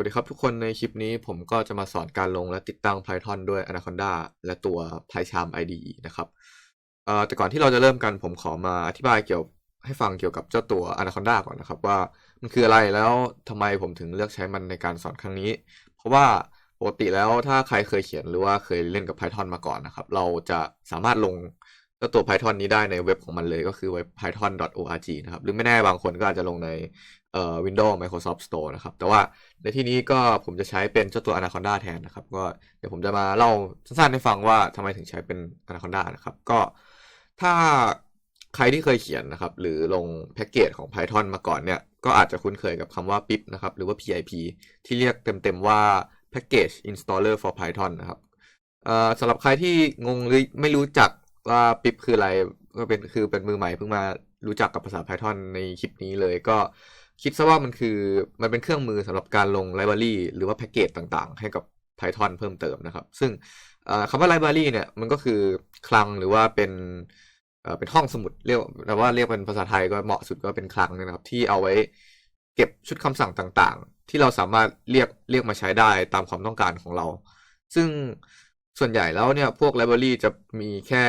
วัสดีครับทุกคนในคลิปนี้ผมก็จะมาสอนการลงและติดตั้ง Python ด้วย Anaconda และตัว PyCharm IDE นะครับแต่ก่อนที่เราจะเริ่มกันผมขอมาอธิบายเกี่ยวให้ฟังเกี่ยวกับเจ้าตัว Anaconda ก่อนนะครับว่ามันคืออะไรแล้วทำไมผมถึงเลือกใช้มันในการสอนครั้งนี้ เพราะว่าปกติแล้วถ้าใครเคยเขียนหรือว่าเคยเล่นกับ Python มาก่อนนะครับ เราจะสามารถลง เจ้าตัว Python นี้ได้ในเว็บของมันเลยก็คือเว็บ python.org นะครับ หรือไม่แน่บางคนก็อาจจะลงในเอ่อ Windows Microsoft Store นะครับ แต่ว่าในที่นี้ก็ผมจะใช้เป็นเจ้าตัว Anaconda แทนนะครับ ก็เดี๋ยวผมจะมาเล่าสั้นๆให้ฟังว่าทำไมถึงใช้เป็น Anaconda นะครับ ก็ถ้าใครที่เคยเขียนนะครับ หรือลงแพ็กเกจของ Python มาก่อนเนี่ย ก็อาจจะคุ้นเคยกับคำว่า pip นะครับ หรือว่า pip ที่เรียกเต็มๆว่า package installer for Python นะครับเอ่อสำหรับใครที่งงหรือไม่รู้จัก ว่า pip คืออะไรก็เป็นคือเป็นมือใหม่เพิ่งมารู้จักกับภาษา Python ในคลิปนี้เลยก็คิดซะว่ามันคือมันเป็นเครื่องมือสำหรับการลงไลบรารีหรือว่าแพ็กเกจต่างๆ ให้กับ Python เพิ่มเติมนะครับ ซึ่งคำว่าไลบรารีเนี่ยมันก็คือคลังหรือว่าเป็นเป็นห้องสมุดเรียกแต่ว่าเรียกเป็นภาษาไทยก็เหมาะสุดก็เป็นคลังนะครับ ที่เอาไว้เก็บชุดคำสั่งต่างๆ ที่เราสามารถเรียกเรียกมาใช้ได้ตามความต้องการของเรา ซึ่ง ส่วนใหญ่แล้วเนี่ยพวกไลบรารีจะมีแค่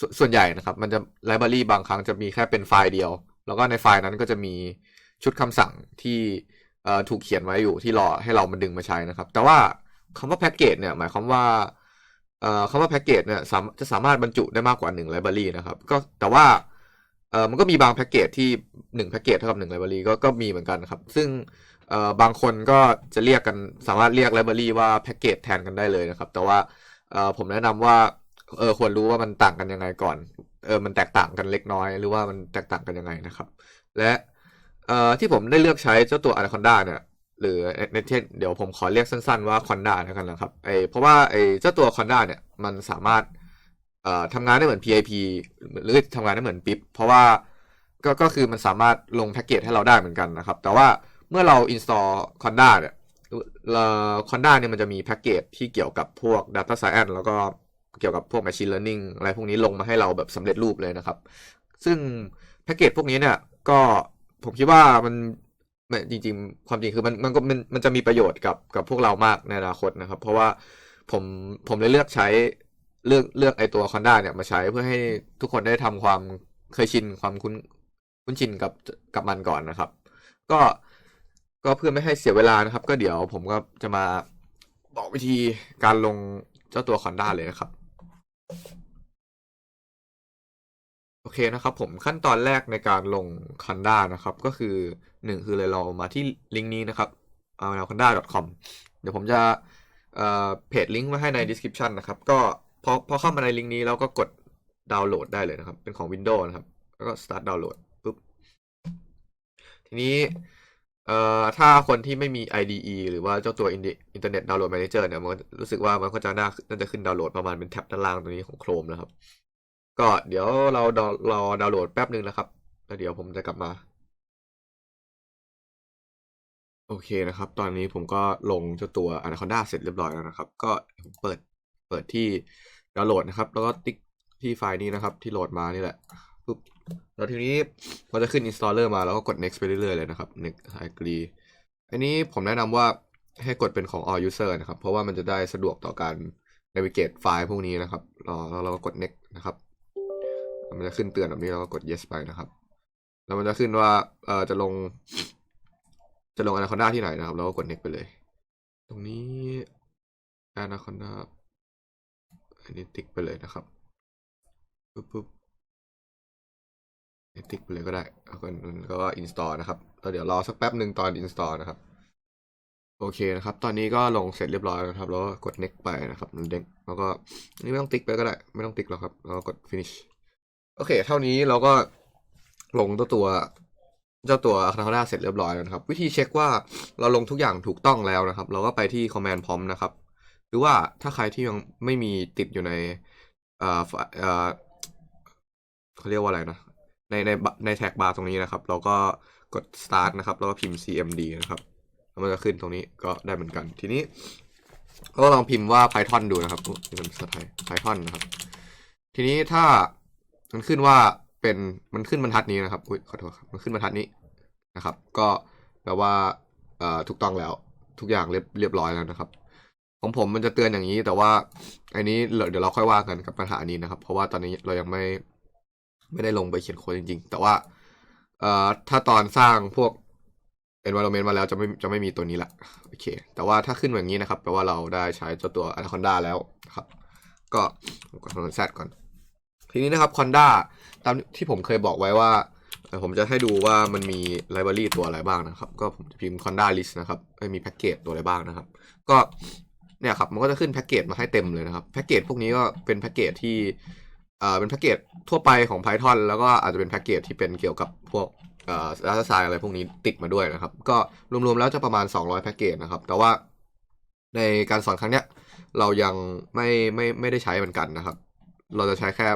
สส่วนใหญ่นะครับ มันจะไลบรารีบางครั้งจะมีแค่เป็นไฟล์เดียว แล้วก็ในไฟล์นั้นก็จะมีชุดคำสั่งที่ถูกเขียนไว้อยู่ที่รอให้เรามันดึงมาใช้นะครับ แต่ว่าคำว่าแพ็กเกจเนี่ยหมายความว่าคำว่าแพ็กเกจเนี่ยจะสามารถบรรจุได้มากกว่า1ไลบรารีนะครับก็แต่ว่าเออมันก็มีบางแพ็กเกจที่1แพ็กเกจเท่ากับ1ไลบรารีก็ก็มีเหมือนกันครับ ซึ่ง เอ่อบางคนก็จะเรียกกันสามารถเรียกไลบรารีว่าแพ็กเกจแทนกันได้เลยนะครับ แต่ว่าเออผมแนะนำว่าเออควรรู้ว่ามันต่างกันยังไงก่อนเออมันแตกต่างกันเล็กน้อย หรือว่ามันแตกต่างกันยังไงนะครับ และเอ่อที่ผมได้เลือกใช้เจ้าตัว Anaconda เนี่ยหรือในเช่นเดี๋ยวผมขอเรียกสั้นๆว่า Conda แล้วกันนะครับไอเพราะว่าไอเจ้าตัว Conda เนี่ยมันสามารถเอ่อทำงานได้เหมือน PIP หรือทำงานได้เหมือน PIP เพราะว่าก็ก็คือมันสามารถลงแพ็กเกจให้เราได้เหมือนกันนะครับ แต่ว่า เมื่อเรา install Conda เนี่ยเอ่อ Conda เนี่ยมันจะมีแพ็กเกจที่เกี่ยวกับพวก Data Science แล้วก็เกี่ยวกับพวก Machine Learning อะไรพวกนี้ลงมาให้เราแบบสำเร็จรูปเลยนะครับ ซึ่งแพ็กเกจพวกนี้เนี่ยก็ผมคิดว่ามันจริงๆ ความจริงคือมันมันก็มันมันจะมีประโยชน์กับกับพวกเรามากในอนาคตนะครับ เพราะว่าผมผมเลยเลือกใช้เลือกเลือกไอตัวคอนด้าเนี่ยมาใช้เพื่อให้ทุกคนได้ทำความเคยชินความคุ้นคุ้นชินกับกับมันก่อนนะครับ ก็ ก็เพื่อไม่ให้เสียเวลานะครับ ก็เดี๋ยวผมก็จะมาบอกวิธีการลงเจ้าตัวคอนด้าเลยนะครับ โอเคนะครับผมขั้นตอนแรกในการลง Conda นะครับ ก็คือหนึ่งคือเลยเรามาที่ลิงก์นี้นะครับ a n a c o n d a c o m เดี๋ยวผมจะเพจลิงก์ไว้ให้ใน description นะครับ ก็พอพอเข้ามาในลิงก์นี้เราก็กดดาวน์โหลดได้เลยนะครับ เป็นของ Windows นะครับ แล้วก็ start ดาวน์โหลดปุ๊บ ทีนี้ เอ่อถ้าคนที่ไม่มี IDE หรือว่าเจ้าตัว Internet Download Manager เนี่ยมันรู้สึกว่ามันก็จะน่าน่าจะขึ้นดาวน์โหลดประมาณเป็นแท็บด้านล่างตรงนี้ของ Chrome นะครับ ก็เดี๋ยวเรารอดาวน์โหลดแป๊บหนึ่งนะครับ แล้วเดี๋ยวผมจะกลับมา โอเคนะครับ ตอนนี้ผมก็ลงเจ้าตัว Anaconda เสร็จเรียบร้อยแล้วนะครับ ก็เปิดเปิดที่ดาวน์โหลดนะครับ แล้วก็ติ๊กที่ไฟล์นี้นะครับ ที่โหลดมานี่แหละ แล้วทีนี้พอจะขึ้น installer มาแล้วก็กด next ไปเรื่อยๆเลยนะครับ next agree อันนี้ผมแนะนำว่าให้กดเป็นของ all user นะครับ เพราะว่ามันจะได้สะดวกต่อการ navigate ไฟล์พวกนี้นะครับรอแล้วเราก็กด next นะครับ มันจะขึ้นเตือนแบบนี้เราก็กด yes ไปนะครับ แล้วมันจะขึ้นว่าเอ่อจะลง จะลง Anaconda ที่ไหนนะครับ เราก็กด next ไปเลย ตรงนี้ Anaconda อันนี้ติ๊กไปเลยนะครับปุ๊บปุ๊บ ติ๊กไปเลยก็ได้แล้วก็ install นะครับแล้วเดี๋ยวรอสักแป๊บหนึ่งตอน install นะครับ โอเคนะครับ ตอนนี้ก็ลงเสร็จเรียบร้อยนะครับ แล้วกด next ไปนะครับเด็กแล้วก็นี่ไม่ต้องติ๊กไปก็ได้ ไม่ต้องติ๊กหรอกครับแล้วก็กด finish โอเค เท่านี้เราก็ลงตัวตัวเจ้าตัวคานาเสร็จเรียบร้อยแล้วนะครับ วิธีเช็คว่าเราลงทุกอย่างถูกต้องแล้วนะครับ เราก็ไปที่ command prompt นะครับ หรือว่าถ้าใครที่ยังไม่มีติดอยู่ในเอ่อเอ่อเขาเรียกว่าอะไรนะ ในในในแท็กบาร์ตรงนี้นะครับ เราก็กด start นะครับ แล้วก็พิมพ์ cmd นะครับแล้วมันจะขึ้นตรงนี้ก็ได้เหมือนกัน ทีนี้ก็ลองพิมพ์ว่า python ดูนะครับนี่เป็นภาษาไทย python นะครับ ทีนี้ถ้ามันขึ้นว่าเป็นมันขึ้นบรรทัดนี้นะครับอุ้ยขอโทษครับมันขึ้นบรรทัดนี้นะครับ ก็แปลว่าเอ่อถูกต้องแล้วทุกอย่างเรียบเรียบร้อยแล้วนะครับ ของผมมันจะเตือนอย่างนี้แต่ว่าอันนี้เดี๋ยวเราค่อยว่ากันกับปัญหานี้นะครับ เพราะว่าตอนนี้เรายังไม่ ไม่ได้ลงไปเขียนโค้ดจริง ๆ แต่ว่าเอ่อถ้าตอนสร้างพวก environment มาแล้วจะไม่จะไม่มีตัวนี้ละโอเค แต่ว่าถ้าขึ้นแบบนี้นะครับแปลว่าเราได้ใช้เจ้าตัว Anaconda แล้วครับ ก็กด Ctrl Z ก่อน ทีนี้นะครับ Conda ตามที่ผมเคยบอกไว้ว่าผมจะให้ดูว่ามันมีไลบรารีตัวอะไรบ้างนะครับ ก็ผมจะพิมพ์ Conda list นะครับม่มีแพ็กเกจตัวอะไรบ้างนะครับ ก็เนี่ยครับมันก็จะขึ้นแพ็กเกจมาให้เต็มเลยนะครับแพ็กเกจพวกนี้ก็เป็นแพ็กเกจที่ เอ่อเป็นแพ็กเกจทั่วไปของ Python แล้วก็อาจจะเป็นแพ็กเกจที่เป็นเกี่ยวกับพวกเอ่อ data science อะไรพวกนี้ติดมาด้วยนะครับ ก็รวมๆแล้วจะประมาณ 200 แพ็กเกจนะครับ แต่ว่าในการสอนครั้งเนี้ยเรายังไม่ไม่ไม่ได้ใช้เหมือนกันนะครับ เราจะใช้แค่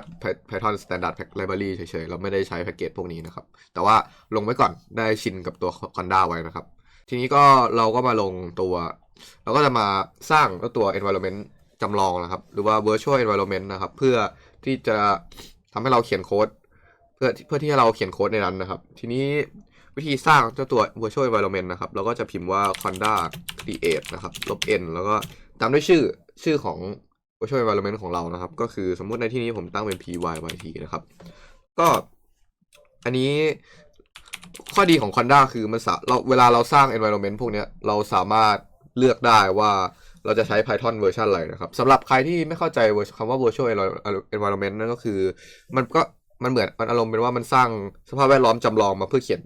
Python Standard Library เฉยๆ เราไม่ได้ใช้แพ็กเกจพวกนี้นะครับ แต่ว่าลงไว้ก่อนได้ชินกับตัว Conda ไว้นะครับ ทีนี้ก็เราก็มาลงตัว เราก็จะมาสร้างตัว environment จำลองนะครับ หรือว่า virtual environment นะครับ เพื่อ ที่จะทำให้เราเขียนโค้ด เพื่อเพื่อที่ให้เราเขียนโค้ดในนั้นนะครับ ทีนี้วิธีสร้างเจ้าตัว virtual environment นะครับ เราก็จะพิมพ์ว่า conda create นะครับ ลบ n แล้วก็ตามด้วยชื่อชื่อของ virtual environment ของเรานะครับ ก็คือสมมุติในที่นี้ผมตั้งเป็น pyYT นะครับ ก็อันนี้ข้อดีของ conda คือมันสาเราเวลาเราสร้าง environment พวกเนี้ยเราสามารถเลือกได้ว่า เราจะใช้ Python เวอร์ชันอะไรนะครับสำหรับใครที่ไม่เข้าใจคำว่า virtual environment นั่นก็คือ มันก็มันเหมือนมันอารมณ์เป็นว่ามันสร้างสภาพแวดล้อมจำลองมาเพื่อเขียน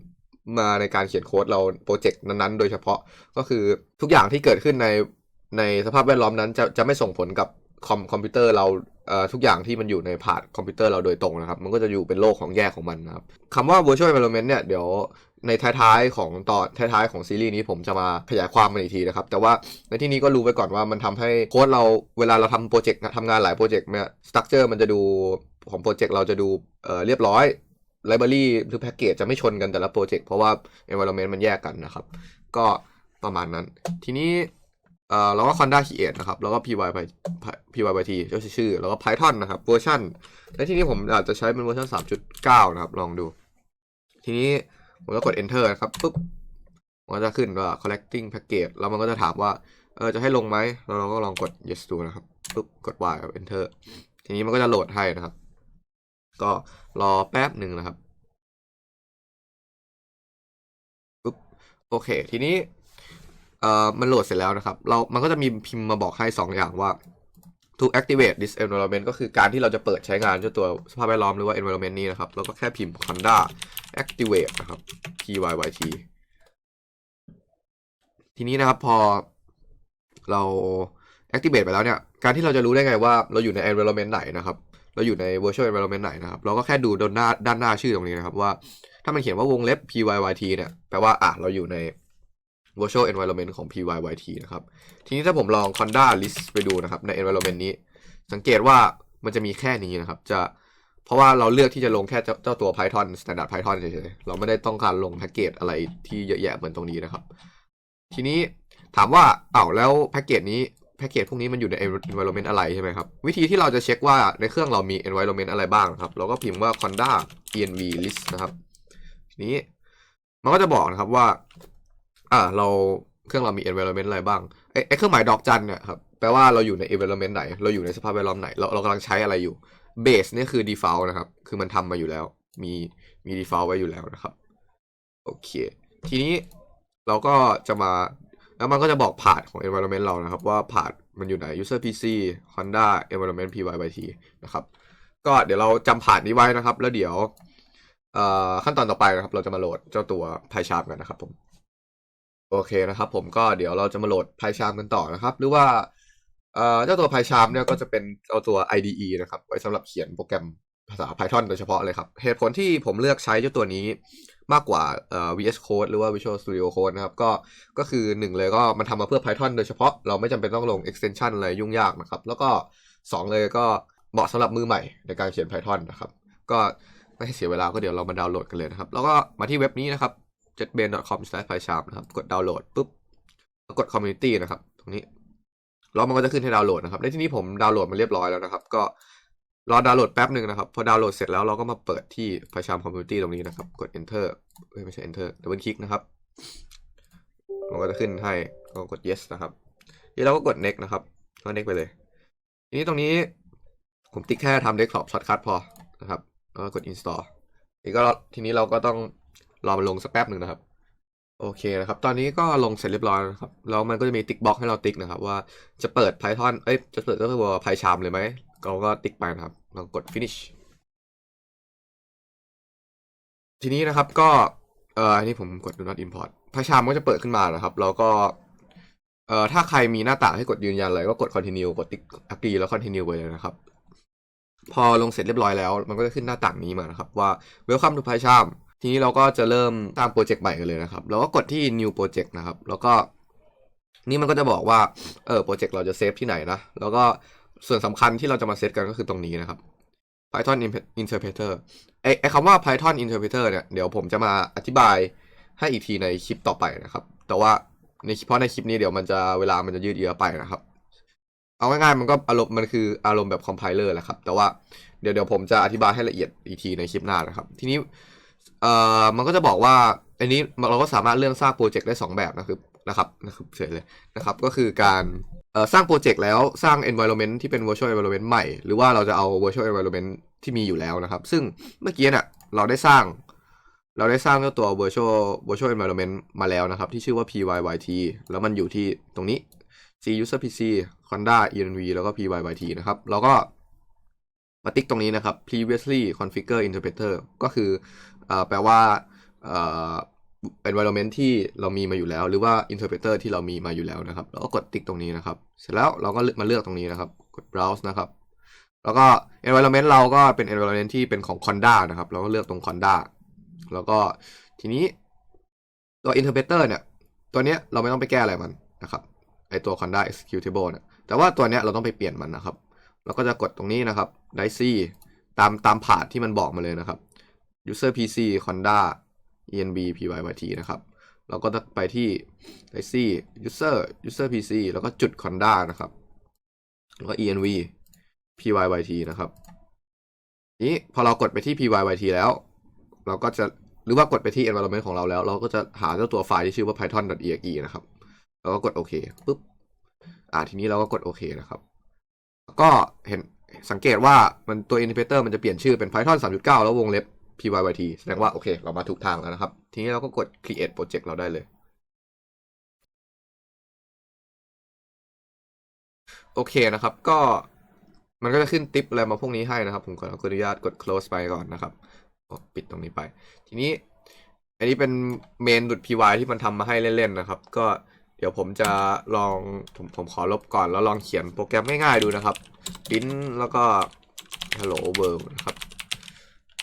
มาในการเขียนโค้ดเราโปรเจกต์นั้นๆ โดยเฉพาะก็คือทุกอย่างที่เกิดขึ้นในในสภาพแวดล้อมนั้นจะจะไม่ส่งผลกับคอมคอมพิวเตอร์เราเอ่อทุกอย่างที่มันอยู่ในพาร์ทคอมพิวเตอร์เราโดยตรงนะครับ มันก็จะอยู่เป็นโลกของแยกของมันนะครับคำว่า virtual environment เนี่ยเดี๋ยว ในท้ายๆของตอนท้ายๆของซีรีส์นี้ผมจะมาขยายความมันอีกทีนะครับ แต่ว่าในที่นี้ก็รู้ไว้ก่อนว่ามันทำให้โค้ดเราเวลาเราทำโปรเจกต์ทำงานหลายโปรเจกต์เนี่ยสตั๊กเจอร์มันจะดูของโปรเจกต์เราจะดูเเรียบร้อยไลบรารีหรือแพ็กเกจจะไม่ชนกันแต่ละโปรเจกต์เพราะว่า environment มันแยกกันนะครับ ก็ประมาณนั้น ทีนี้เอ่อเราก็ conda create นะครับ แล้วก็ py by pyt ก็ชื่อ แล้วก็ python นะครับเวอร์ชันและที่นี้ผมอาจจะใช้เป็นเวอร์ชัน3.9 นะครับ ลองดู ทีนี้ ผมก็กด enter นะครับปุ๊บมันก็จะขึ้นว่า collecting package แล้วมันก็จะถามว่าเออจะให้ลงไหมแล้วเราก็ลองกด yes ดูนะครับปุ๊บกด y กับ enter ทีนี้มันก็จะโหลดให้นะครับ ก็รอแป๊บหนึ่งนะครับปุ๊บโอเค ทีนี้เอ่อมันโหลดเสร็จแล้วนะครับ เรามันก็จะมีพิมพ์มาบอกให้ 2 อย่างว่า to activate this environment ก็คือการที่เราจะเปิดใช้งานเจ้าตัวสภาพแวดล้อมหรือว่า environment นี้นะครับ เราก็แค่พิมพ์ conda activate นะครับ pyYT ทีนี้นะครับพอเรา activate ไปแล้วเนี่ย การที่เราจะรู้ได้ไงว่าเราอยู่ใน environment ไหนนะครับ เราอยู่ใน virtual environment ไหนนะครับ เราก็แค่ดูด้านหน้าด้านหน้าชื่อตรงนี้นะครับว่า ถ้ามันเขียนว่าวงเล็บ pyYT เนี่ย แปลว่าอะเราอยู่ใน virtual environment ของ pyYT นะครับ ทีนี้ถ้าผมลอง conda list ไปดูนะครับใน environment นี้ สังเกตว่ามันจะมีแค่นี้นะครับ จะเพราะว่าเราเลือกที่จะลงแค่เจ้าตัว Python standard Python เฉยๆ เราไม่ได้ต้องการลงแพ็กเกจอะไรที่เยอะแยะเหมือนตรงนี้นะครับ ทีนี้ถามว่าเอ้าแล้วแพ็กเกจนี้แพ็กเกจพวกนี้มันอยู่ใน environment อะไรใช่ไหมครับ วิธีที่เราจะเช็คว่าในเครื่องเรามี environment อะไรบ้างนะครับ เราก็พิมพ์ว่า conda env list นะครับทีนี้มันก็จะบอกนะครับว่า อ่าเราเครื่องเรามี environment อะไรบ้างไอ้ไอเครื่องหมายดอกจันเนี่ยครับแปลว่าเราอยู่ใน environment ไหน เราอยู่ในสภาพแวดล้อมไหน เราเรากำลังใช้อะไรอยู่ base เนี่ยคือ default นะครับ คือมันทำมาอยู่แล้ว มีมี default ไว้อยู่แล้วนะครับ โอเค ทีนี้เราก็จะมา แล้วมันก็จะบอกพาร์ทของ environment เรานะครับ ว่าพาร์ทมันอยู่ไหน user pc honda environment pyYT นะครับ ก็เดี๋ยวเราจำพาร์ทนี้ไว้นะครับ แล้วเดี๋ยวขั้นตอนต่อไปนะครับ เราจะมาโหลดเจ้าตัว PyCharm กันนะครับผม โอเคนะครับ ผมก็เดี๋ยวเราจะมาโหลด PyCharm กันต่อนะครับ หรือว่าเอ่อเจ้าตัว PyCharm เนี่ยก็จะเป็นเอาตัว IDE นะครับ ไว้สำหรับเขียนโปรแกรมภาษา Python โดยเฉพาะเลยครับ เหตุผลที่ผมเลือกใช้เจ้าตัวนี้มากกว่าเอ่อ VS Code หรือว่า Visual Studio Code นะครับ ก็ก็คือหนึ่งเลยก็มันทำมาเพื่อ Python โดยเฉพาะเราไม่จำเป็นต้องลง extension อะไรยุ่งยากนะครับ แล้วก็สองเลยก็เหมาะสำหรับมือใหม่ในการเขียน Python นะครับ ก็ไม่ให้เสียเวลาก็เดี๋ยวเรามาดาวน์โหลดกันเลยนะครับ แล้วก็มาที่เว็บนี้นะครับ jetbrain.com/pycharm นะครับ กดดาวน์โหลดปุ๊บแล้วกด community นะครับ ตรงนี้แล้วมันก็จะขึ้นให้ดาวน์โหลดนะครับในที่นี้ผมดาวน์โหลดมาเรียบร้อยแล้วนะครับ ก็รอดาวน์โหลดแป๊บหนึ่งนะครับ พอดาวน์โหลดเสร็จแล้วเราก็มาเปิดที่ pycharm community ตรงนี้นะครับ กด enter ไม่ใช่ enter ดับเบิลคลิกนะครับมันก็จะขึ้นให้ก็กด yes นะครับทีนี้เราก็กด next นะครับก็ next ไปเลย ทีนี้ตรงนี้ผมติ๊กแค่ทำ desktop shortcut พอนะครับก็กด install ทีนี้ก็ทีนี้เราก็ต้อง รอมันลงสักแป๊บหนึ่งนะครับ โอเคนะครับ ตอนนี้ก็ลงเสร็จเรียบร้อยนะครับ แล้วมันก็จะมีติ๊กบล็อกให้เราติ๊กนะครับ ว่าจะเปิด Python เอ้ย จะเปิดก็คือว่า PyCharm เลยไหมเราก็ติ๊กไปนะครับเรากด finish ทีนี้นะครับก็เอ่ออันนี้ผมกด do not import PyCharm ก็จะเปิดขึ้นมานะครับ แล้วก็เอ่อถ้าใครมีหน้าต่างให้กดยืนยันอะไรก็กด continue กดติ๊ก agree แล้ว continue ไปเลยนะครับ พอลงเสร็จเรียบร้อยแล้ว มันก็จะขึ้นหน้าต่างนี้มานะครับ ว่า welcome to PyCharm ทีนี้เราก็จะเริ่มสร้างโปรเจกต์ใหม่กันเลยนะครับ เราก็กดที่ new project นะครับ แล้วก็นี่มันก็จะบอกว่า เออโปรเจกต์เราจะเซฟที่ไหนนะ แล้วก็ส่วนสำคัญที่เราจะมาเซตกันก็คือตรงนี้นะครับ Python interpreter ไอไอคำว่า Python interpreter เนี่ย เดี๋ยวผมจะมาอธิบายให้อีกทีในคลิปต่อไปนะครับ แต่ว่าในเพราะในคลิปนี้เดี๋ยวมันจะเวลามันจะยืดเยื้อไปนะครับ เอาง่ายๆมันก็อารมณ์มันคืออารมณ์แบบคอมไพเลอร์แหละครับ แต่ว่าเดี๋ยวเดี๋ยวผมจะอธิบายให้ละเอียดอีกทีในคลิปหน้านะครับ ทีนี้ เอ่อมันก็จะบอกว่าอันนี้เราก็สามารถเลือกสร้างโปรเจกต์ได้ 2 แบบนะครับนะครับนะครับเฉยเลยนะครับ ก็คือการเอ่อสร้างโปรเจกต์แล้วสร้าง environment ที่เป็น virtual environment ใหม่ หรือว่าเราจะเอา virtual environment ที่มีอยู่แล้วนะครับ ซึ่งเมื่อกี้เนี่ยเราได้สร้าง เราได้สร้างเจ้าตัว virtual virtual environment มาแล้วนะครับ ที่ชื่อว่า pyyt แล้วมันอยู่ที่ตรงนี้ c user pc conda env แล้วก็ pyyt นะครับ แล้วก็มาติ๊กตรงนี้นะครับ previously configure interpreter ก็คือเอ่อ แปลว่าเอ่อ environment ที่เรามีมาอยู่แล้ว หรือว่า interpreter ที่เรามีมาอยู่แล้วนะครับ แล้วก็กดติ๊กตรงนี้นะครับ เสร็จแล้วเราก็มาเลือกตรงนี้นะครับ กด browse นะครับ แล้วก็ environment เราก็เป็น environment ที่เป็นของ conda นะครับ เราก็เลือกตรง conda แล้วก็ทีนี้ตัว interpreter เนี่ย ตัวเนี้ยเราไม่ต้องไปแก้อะไรมันนะครับ ไอตัว conda executable เนี่ย แต่ว่าตัวเนี้ยเราต้องไปเปลี่ยนมันนะครับ เราก็จะกดตรงนี้นะครับ dice ตามตามผาดที่มันบอกมาเลยนะครับ user pc conda env pyyt นะครับเราก็ไปที่ dice user user pc แล้วก็จุด conda นะครับแล้วก็ env pyyt นะครับนี้พอเรากดไปที่ pyyt แล้ว เราก็จะหรือว่ากดไปที่ environment ของเราแล้ว เราก็จะหาเจ้าตัวไฟล์ที่ชื่อว่า python.exe นะครับแล้วก็กดโอเคปุ๊บอ่าทีนี้เราก็กดโอเคนะครับก็เห็นสังเกตว่ามันตัว interpreter มันจะเปลี่ยนชื่อเป็น python 3.9 แล้ววงเล็บ pyyt แสดงว่าโอเค เรามาถูกทางแล้วนะครับ ทีนี้เราก็กด create project เราได้เลย โอเคนะครับ ก็มันก็จะขึ้นติปอะไรมาพวกนี้ให้นะครับ ผมขออนุญาตกด close ไปก่อนนะครับปิดตรงนี้ไป ทีนี้ อันนี้เป็นเมนดุด py ที่มันทำมาให้เล่นๆนะครับ ก็เดี๋ยวผมจะลองผมผมขอลบก่อนแล้วลองเขียนโปรแกรมง่ายๆดูนะครับ p r i n แล้วก็ hello world นะครับ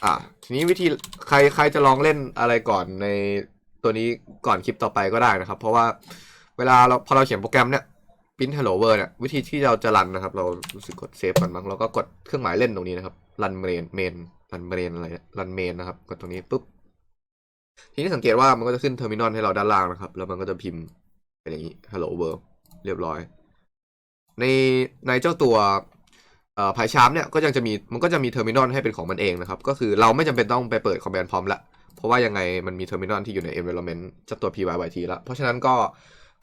อะทีนี้วิธีใครใครจะลองเล่นอะไรก่อนในตัวนี้ก่อนคลิปต่อไปก็ได้นะครับ เพราะว่าเวลาเราพอเราเขียนโปรแกรมเนี่ย print hello world เนี่ยวิธีที่เราจะรันนะครับ เรารู้สึกกดเซฟก่อนมั้งเราก็กดเครื่องหมายเล่นตรงนี้นะครับรันเมนเมนรันเมนอะไรรันเมนนะครับกดตรงนี้ปุ๊บทีนี้สังเกตว่ามันก็จะขึ้นเทอร์มินอลให้เราด้านล่างนะครับ แล้วมันก็จะพิมพ์เป็นอย่างนี้ hello world เรียบร้อย ในในเจ้าตัว เอ่อ PyCharm เนี่ยก็ยังจะมีมันก็จะมีเทอร์มินอลให้เป็นของมันเองนะครับ ก็คือเราไม่จำเป็นต้องไปเปิด command prompt ละ เพราะว่ายังไงมันมีเทอร์มินอลที่อยู่ใน environment เจ้าตัว pyyt แล้ว เพราะฉะนั้นก็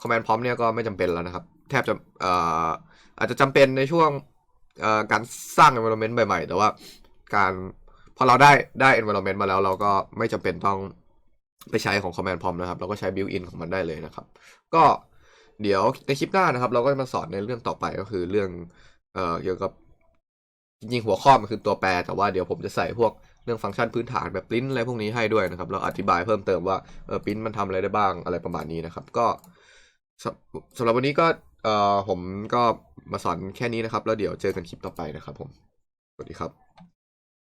command prompt เนี่ยก็ไม่จำเป็นแล้วนะครับ แทบจะอออาจจะจำเป็นในช่วงการสร้าง environment ใหม่ๆ แต่ว่าการพอเราได้ได้ environment มาแล้วเราก็ไม่จำเป็นต้องไปใช้ของ command prompt นะครับ เราก็ใช้ built in ของมันได้เลยนะครับ ก็เดี๋ยวในคลิปหน้านะครับ เราก็จะมาสอนในเรื่องต่อไปก็คือเรื่องเอ่อเกี่ยวกับ จริงๆ หัวข้อมันคือตัวแปร แต่ว่าเดี๋ยวผมจะใส่พวกเรื่องฟังก์ชันพื้นฐานแบบปริ้นอะไรพวกนี้ให้ด้วยนะครับแล้วอธิบายเพิ่มเติมว่าเออปริ้นมันทำอะไรได้บ้างอะไรประมาณนี้นะครับ ก็สำสำหรับวันนี้ก็เออผมก็มาสอนแค่นี้นะครับ แล้วเดี๋ยวเจอกันคลิปต่อไปนะครับผม สวัสดีครับ